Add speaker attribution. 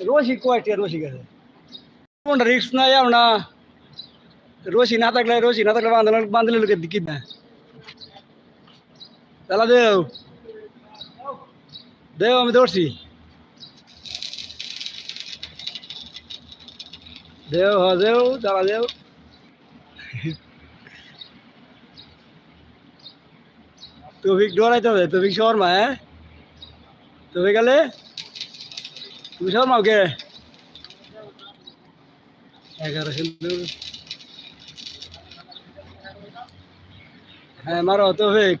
Speaker 1: रोज eco आटे रोज इकोड़ रिक्सा आना रोज इना तक रोज इना तक बंद बंद दिखी चला देव. देव देव हा देव, चला देव. तुफिक डोरा तुफिक शोर मैं तुफिक তুমি সব মাও এগারো সিন্ধু হ্যাঁ মারো তো ফেক